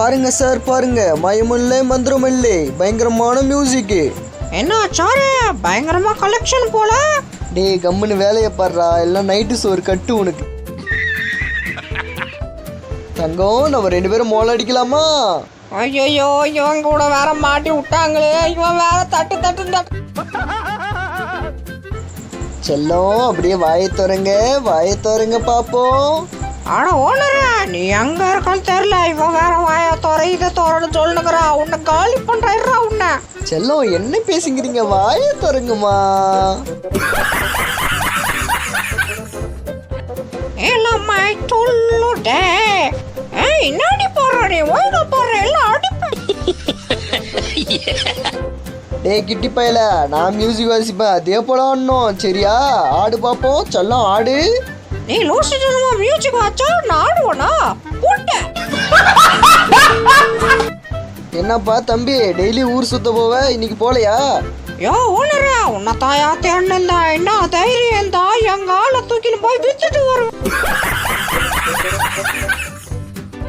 பாருங்க சார் பாருங்க. மயமில்லை மந்திரமில்லை. பயங்கரமான மியூசிக்கு என்ன சாரு பயங்கரமா கலெக்ஷன் போல. டேய் கம்முன்னு வேலையை பாடுறா எல்லாம் நைட்டு சோறு கட்டு உனக்கு. தங்கம் நம்ம ரெண்டு பேரும் மோளம் அடிக்கலாமா? ஐயோ இவன் கூட வேற மாட்டி விட்டாங்களே. இவன் வேற தட்டு தட்டு தட்டு. செல்லம் அப்படியே வாயை திறங்க வாயை திறங்க பாப்போம். ஆனா ஓனரா நீ எங்க இருக்கான்னு தெரியல. இவன் வேற வாயா துறன்னு சொல்லுங்கிறா உன்னை காலி பண்றா உன்னை. செல்லம் என்ன பேசுங்கிறீங்க வாயை திறங்குமா? இளமை சொல்லுடே. ஏய் என்னடி போடுற நீ? ஒழுங்கா போடுற எல்லாம் அடிப்பேன் டேய் கிட்டி பயல நான் மியூசிக் வாசிப்பேன் அதே போல ஆடணும். சரியா? ஆடு பாப்போம் செல்லம் ஆடு. நீ லூசு ஜனமா மியூசிக் வச்சா நான் ஆடுவேனா? என்னப்பா தம்பி டெய்லி ஊர் சுத்த போவ? இன்னைக்கு போலையா? யோ ஓனரா உன்னை தாயா தேடனா என்ன தைரியம் தாய் எங்க ஆளை தூக்கின்னு போய் வித்துட்டு வரும்